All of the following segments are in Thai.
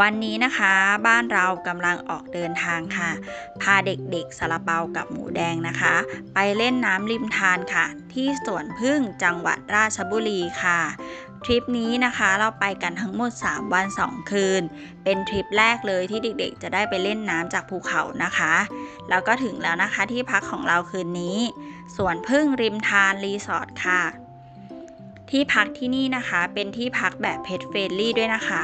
วันนี้นะคะบ้านเรากำลังออกเดินทางค่ะ พาเด็กๆสาลาเปากับหมูแดงนะคะ ไปเล่นน้ำริมทานค่ะ ที่สวนพึ่งจังหวัดราชบุรีค่ะ ทริปนี้นะคะเราไปกันทั้งหมด 3 วัน 2 คืน เป็นทริปแรกเลยที่เด็กๆ จะได้ไปเล่นน้ำจากภูเขานะคะ แล้วก็ถึงแล้วนะคะที่พักของเราคืนนี้สวนพึ่งริมทานรีสอร์ทค่ะ ที่พักที่นี่นะคะเป็นที่พักแบบเพ t เฟรนลี่ด้วยนะคะ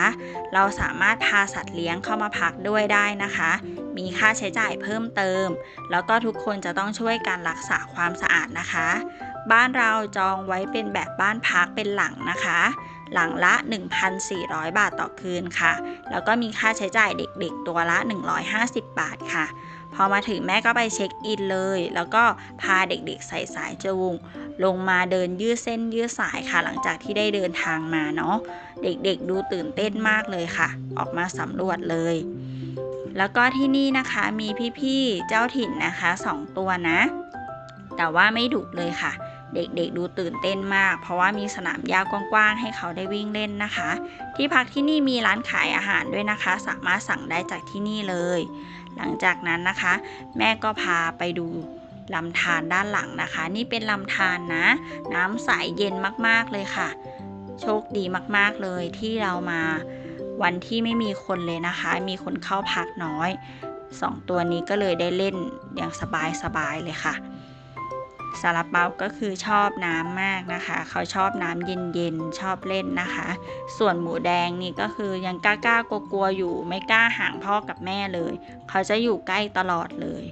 เราสามารถพาสัตว์เลี้ยงเข้ามาพักด้วยได้นะคะ มีค่าใช้จ่ายเพิ่มเติม แล้วก็ทุกคนจะต้องช่วยการรักษาความสะอาดนะคะ บ้านเราจองไว้เป็นแบบบ้านพักเป็นหลังนะคะ หลังละ 1,400 บาทต่อคืนค่ะ แล้วก็มีค่าใช้จ่ายเด็กๆ ตัวละ 150 บาทค่ะ พอมาถึงแม่ก็ไปเช็คอินเลย แล้วก็พาเด็กๆใส่สายจูง ลงมาเดินยืดเส้นยืดสายค่ะ หลังจากที่ได้เดินทางมาเนาะเด็กๆดูตื่นเต้นมากเลยค่ะ ออกมาสำรวจเลย แล้วก็ที่นี่นะคะมีพี่ๆเจ้าถิ่นนะคะสองตัวนะ แต่ว่าไม่ดุเลยค่ะ เด็กๆดูตื่นเต้นมาก เพราะว่ามีสนามหญ้ากว้างๆให้เขาได้วิ่งเล่นนะคะ ที่พักที่นี่มีร้านขายอาหารด้วยนะคะ สามารถสั่งได้จากที่นี่เลย หลังจากนั้นนะคะ แม่ก็พาไปดูลำธารด้านหลังนะคะ นี่เป็นลำธารนะน้ำใสเย็นมากๆเลยค่ะ โชคดีมากๆเลยที่เรามาวันที่ไม่มีคนเลยนะคะ มีคนเข้าพักน้อยสองตัวนี้ก็เลยได้เล่นอย่างสบายๆเลยค่ะ ซาลาเปาก็คือชอบน้ำมากนะคะ เขาชอบน้ำเย็นๆ ชอบเล่นนะคะ ส่วนหมูแดงนี่ก็คือยังกล้าๆกลัวๆอยู่ไม่กล้าห่างพ่อกับแม่เลย เขาจะอยู่ใกล้ตลอดเลย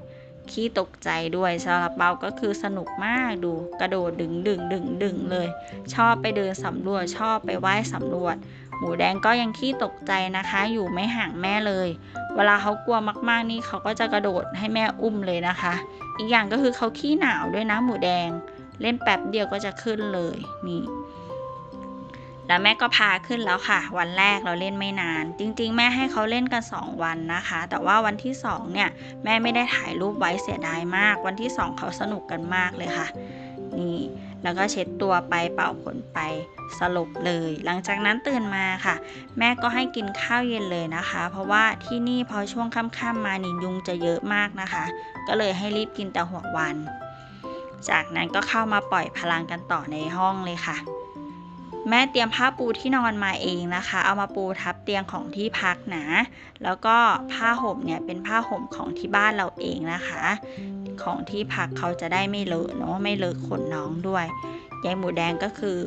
ขี้ตกใจด้วยซาลาเปาก็คือสนุกมากดู กระโดดดึงดึงดึงดึงเลย ชอบไปเดินสำรวจชอบไปไหว้สำรวจ หมูแดงก็ยังขี้ตกใจนะคะ อยู่ไม่ห่างแม่เลย เวลาเขากลัวมากๆนี่เขาก็จะกระโดดให้แม่อุ้มเลยนะคะ อีกอย่างก็คือเขาขี้หนาวด้วยนะหมูแดง เล่นแป๊บเดียวก็จะขึ้นเลยนี่แล้วแม่ก็พาขึ้นแล้วค่ะ วันแรกเราเล่นไม่นาน จริงๆ แม่ให้เขาเล่นกัน 2 วันนะคะ แต่ว่าวันที่ 2 เนี่ย แม่ไม่ได้ถ่ายรูปไว้เสียดายมาก วันที่ 2 เขาสนุกกันมากเลยค่ะ นี่แล้วก็เช็ดตัวไปเป่าขนไปสลบเลย หลังจากนั้นตื่นมาค่ะ แม่ก็ให้กินข้าวเย็นเลยนะคะ เพราะว่าที่นี่พอช่วงค่ำๆมานี่ยุงจะเยอะมากนะคะ ก็เลยให้รีบกินแต่หัววัน จากนั้นก็เข้ามาปล่อยพลังกันต่อในห้องเลยค่ะ แม่เตรียมผ้าปูที่นอนมาเองนะคะ เอามาปูทับเตียงของที่พักนะ แล้วก็ผ้าห่มเนี่ยเป็นผ้าห่มของที่บ้านเราเองนะคะ ของที่พักเขาจะได้ไม่เลอะเนาะไม่เลอะขนน้องด้วยยายหมูแดงก็คือ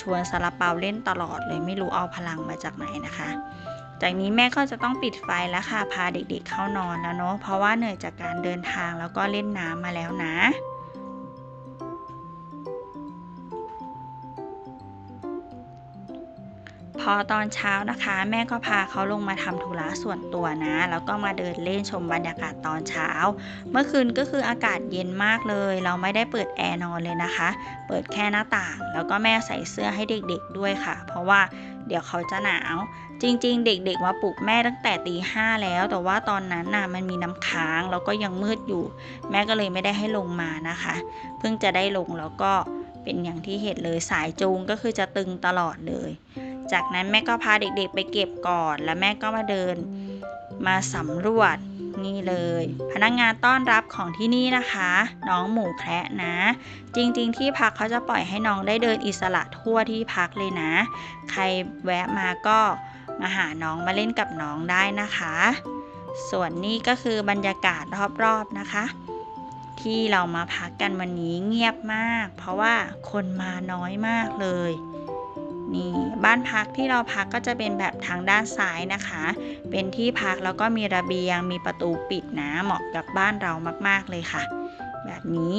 ชวนซาลาเปาเล่นตลอดเลยไม่รู้เอาพลังมาจากไหนนะคะ จากนี้แม่ก็จะต้องปิดไฟแล้วค่ะพาเด็กๆเข้านอนแล้วเนาะเพราะว่าเหนื่อยจากการเดินทางแล้วก็เล่นน้ำมาแล้วนะ พอตอนเช้านะคะ แม่ก็พาเขาลงมาทำธุระส่วนตัวนะ แล้วก็มาเดินเล่นชมบรรยากาศตอนเช้า เมื่อคืนก็คืออากาศเย็นมากเลย เราไม่ได้เปิดแอร์นอนเลยนะคะ เปิดแค่หน้าต่าง แล้วก็แม่ใส่เสื้อให้เด็กๆด้วยค่ะ เพราะว่าเดี๋ยวเขาจะหนาว จริง ๆ เด็กๆมาปลุกแม่ตั้งแต่ตีห้าแล้ว แต่ว่าตอนนั้นน่ะมันมีน้ำค้างแล้วก็ยังมืดอยู่ แม่ก็เลยไม่ได้ให้ลงมานะคะ เพิ่งจะได้ลงแล้วก็เป็นอย่างที่เห็นเลยสายจูงก็คือจะตึงตลอดเลย จากนั้นแม่ก็พาเด็กๆไปเก็บก่อน แล้วแม่ก็มาเดินมาสำรวจนี่เลย พนักงงานต้อนรับของที่นี่นะคะ น้องหมูแคระนะ จริงๆ ที่พักเขาจะปล่อยให้น้องได้เดินอิสระทั่วที่พักเลยนะ ใครแวะมาก็มาหาน้องมาเล่นกับน้องได้นะคะ ส่วนนี้ก็คือบรรยากาศรอบๆนะคะ ที่เรามาพักกันวันนี้เงียบมาก เพราะว่าคนมาน้อยมากเลย นี่บ้านพักที่เราพักก็จะเป็นแบบทางด้านซ้ายนะคะ เป็นที่พักแล้วก็มีระเบียง มีประตูปิดนะเหมาะกับบ้านเรามากๆเลยค่ะ แบบนี้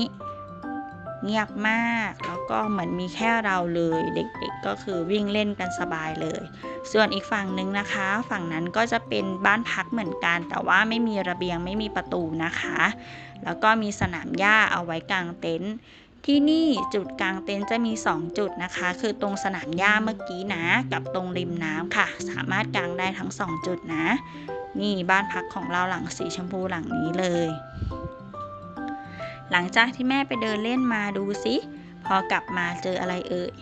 เงียบมากแล้วก็เหมือนมีแค่เราเลย เด็กๆก็คือวิ่งเล่นกันสบายเลย ส่วนอีกฝั่งหนึ่งนะคะ ฝั่งนั้นก็จะเป็นบ้านพักเหมือนกัน แต่ว่าไม่มีระเบียงไม่มีประตูนะคะ แล้วก็มีสนามหญ้าเอาไว้กางเต็นท์ ที่นี่จุดกลางเต็นท์จะมี 2 จุดนะคะ คือตรงสนามหญ้าเมื่อกี้นะ กับตรงริมน้ำค่ะ สามารถกางได้ทั้ง 2 จุดนะ นี่บ้านพักของเราหลังสีชมพูหลังนี้เลย หลังจากที่แม่ไปเดินเล่นมาดูสิ พอกลับมาเจออะไรเอ่ย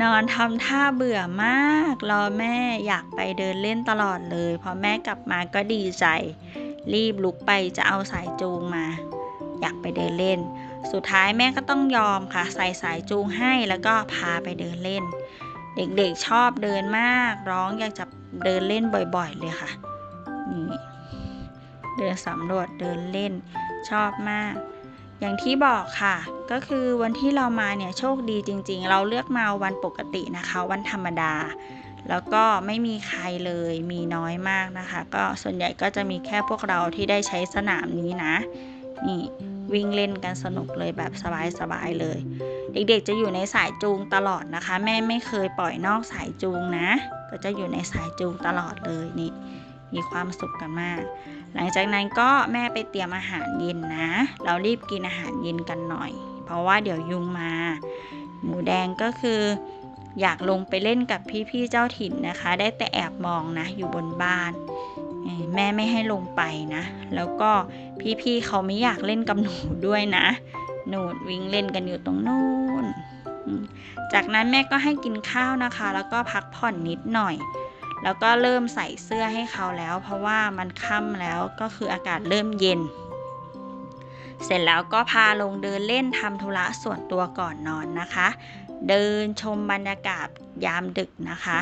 นอนทำท่าเบื่อมาก รอแม่อยากไปเดินเล่นตลอดเลย พอแม่กลับมาก็ดีใจ รีบลุกไปจะเอาสายจูงมา อยากไปเดินเล่น สุดท้ายแม่ก็ต้องยอมค่ะ ใส่สายจูงให้แล้วก็พาไปเดินเล่น เด็กๆชอบเดินมาก ร้องอยากจะเดินเล่นบ่อยๆเลยค่ะนี่เดินสำรวจเดินเล่นชอบมาก อย่างที่บอกค่ะ ก็คือวันที่เรามาเนี่ยโชคดีจริง ๆ เราเลือกมาวันปกตินะคะ วันธรรมดา แล้วก็ไม่มีใครเลยมีน้อยมากนะคะ ก็ส่วนใหญ่ก็จะมีแค่พวกเราที่ได้ใช้สนามนี้นะ นี่วิ่งเล่นกันสนุกเลยแบบสบายๆเลย เด็กๆจะอยู่ในสายจูงตลอดนะคะ แม่ไม่เคยปล่อยนอกสายจูงนะ ก็จะอยู่ในสายจูงตลอดเลยนี่มีความสุขกันมาก หลังจากนั้นก็แม่ไปเตรียมอาหารเย็นนะ เรารีบกินอาหารเย็นกันหน่อย เพราะว่าเดี๋ยวยุงมา หมูแดงก็คือ อยากลงไปเล่นกับพี่ๆเจ้าถิ่นนะคะ ได้แต่แอบมองนะอยู่บนบ้าน แม่ไม่ให้ลงไปนะ แล้วก็พี่ๆเขาไม่อยากเล่นกับหนูด้วยนะ หนูวิ่งเล่นกันอยู่ตรงนู้น จากนั้นแม่ก็ให้กินข้าวนะคะ แล้วก็พักผ่อนนิดหน่อย แล้วก็เริ่มใส่เสื้อให้เขาแล้ว เพราะว่ามันค่ำแล้วก็คืออากาศเริ่มเย็น เสร็จแล้วก็พาลงเดินเล่นทำธุระส่วนตัวก่อนนอนนะคะ เดินชมบรรยากาศยามดึกนะคะ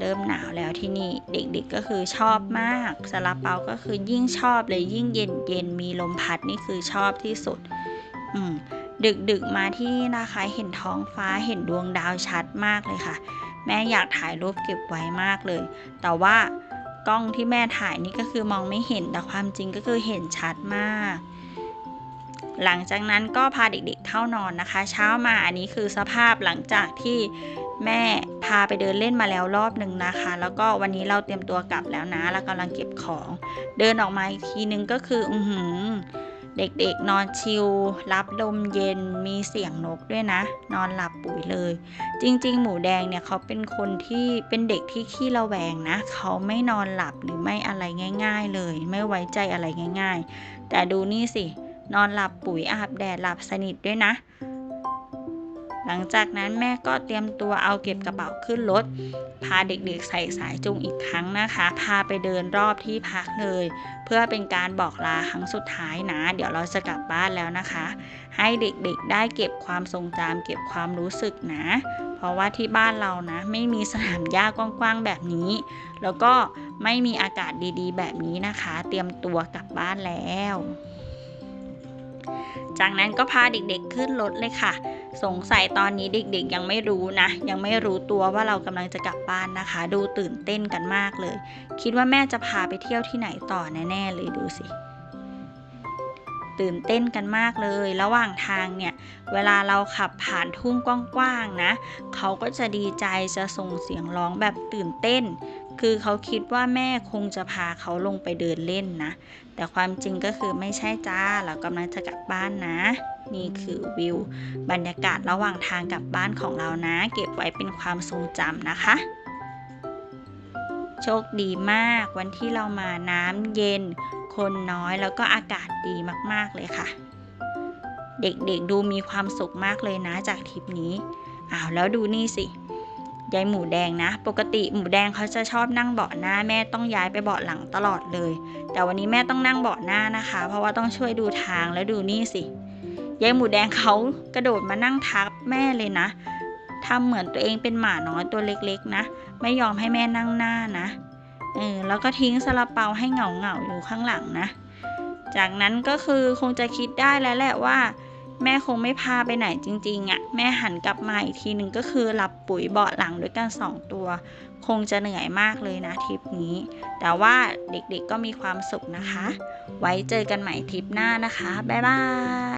เริ่มหนาวแล้วที่นี่เด็กๆก็คือชอบมากซาลาเปาก็คือยิ่งชอบเลยยิ่งเย็นเย็นมีลมพัดนี่คือชอบที่สุด อืมดึกดึกๆมาที่นี่นะคะเห็นท้องฟ้าเห็นดวงดาวชัดมากเลยค่ะ แม่อยากถ่ายรูปเก็บไว้มากเลย แต่ว่ากล้องที่แม่ถ่ายนี่ก็คือมองไม่เห็นแต่ความจริงก็คือเห็นชัดมาก หลังจากนั้นก็พาเด็กๆเข้านอนนะคะ เช้ามาอันนี้คือสภาพหลังจากที่ แม่พาไปเดินเล่นมาแล้วรอบหนึ่งนะคะ แล้วก็วันนี้เราเตรียมตัวกลับแล้วนะเรากำลังเก็บของ เดินออกมาอีกทีนึงก็คือ อือหือเด็กๆนอนชิลรับลมเย็นมีเสียงนกด้วยนะ นอนหลับปุ๋ยเลย จริง ๆ หมูแดงเนี่ยเขาเป็นคนที่เป็นเด็กที่ขี้ระแวงนะ เขาไม่นอนหลับหรือไม่อะไรง่าย ๆ เลย ไม่ไว้ใจอะไรง่าย ๆ แต่ดูนี่สิ นอนหลับปุ๋ยอาบแดดหลับสนิทด้วยนะ หลังจากนั้นแม่ก็เตรียมตัวเอาเก็บกระเป๋าขึ้นรถ พาเด็กๆใส่สายจูงอีกครั้งนะคะ พาไปเดินรอบที่พักเลย เพื่อเป็นการบอกลาครั้งสุดท้ายนะ เดี๋ยวเราจะกลับบ้านแล้วนะคะ ให้เด็กๆได้เก็บความทรงจำเก็บความรู้สึกนะ เพราะว่าที่บ้านเรานะ ไม่มีสนามหญ้ากว้างๆแบบนี้ แล้วก็ไม่มีอากาศดีๆ แบบนี้นะคะ เตรียมตัวกลับบ้านแล้ว จากนั้นก็พาเด็กๆขึ้นรถเลยค่ะ สงสัยตอนนี้เด็กๆยังไม่รู้นะ ยังไม่รู้ตัวว่าเรากำลังจะกลับบ้านนะคะ ดูตื่นเต้นกันมากเลย คิดว่าแม่จะพาไปเที่ยวที่ไหนต่อแน่ๆเลยดูสิตื่นเต้นกันมากเลย ระหว่างทางเนี่ย เวลาเราขับผ่านทุ่งกว้างๆนะ เขาก็จะดีใจจะส่งเสียงร้องแบบตื่นเต้น คือเขาคิดว่าแม่คงจะพาเขาลงไปเดินเล่นนะ แต่ความจริงก็คือไม่ใช่จ้า เรากำลังจะกลับบ้านนะ นี่คือวิว บรรยากาศระหว่างทางกลับบ้านของเรานะ เก็บไว้เป็นความทรงจำนะคะ โชคดีมากวันที่เรามาน้ำเย็น คนน้อยแล้วก็อากาศดีมากๆเลยค่ะ เด็กๆดูมีความสุขมากเลยนะจากทริปนี้อ้าวแล้วดูนี่สิ ยายหมูแดงนะ ปกติหมูแดงเขาจะชอบนั่งเบาะหน้าแม่ต้องย้ายไปเบาะหลังตลอดเลย แต่วันนี้แม่ต้องนั่งเบาะหน้านะคะ เพราะว่าต้องช่วยดูทางแล้วดูนี่สิยายหมูแดงเขากระโดดมานั่งทับแม่เลยนะทำเหมือนตัวเองเป็นหมาน้อยตัวเล็กๆนะ ไม่ยอมให้แม่นั่งหน้านะเออแล้วก็ทิ้งซาลาเปาให้เหงาเหงาๆอยู่ข้างหลังนะ จากนั้นก็คือคงจะคิดได้แล้วแหละว่า แม่คงไม่พาไปไหนจริงๆอะ่ะ แม่หันกลับมาอีกทีหนึ่งก็คือหลับปุ๋ยเบาะหลังด้วยกันสองตัว คงจะเหนื่อยมากเลยนะทริปนี้ แต่ว่าเด็กๆก็มีความสุขนะคะ ไว้เจอกันใหม่ทริปหน้านะคะ บ๊ายบาย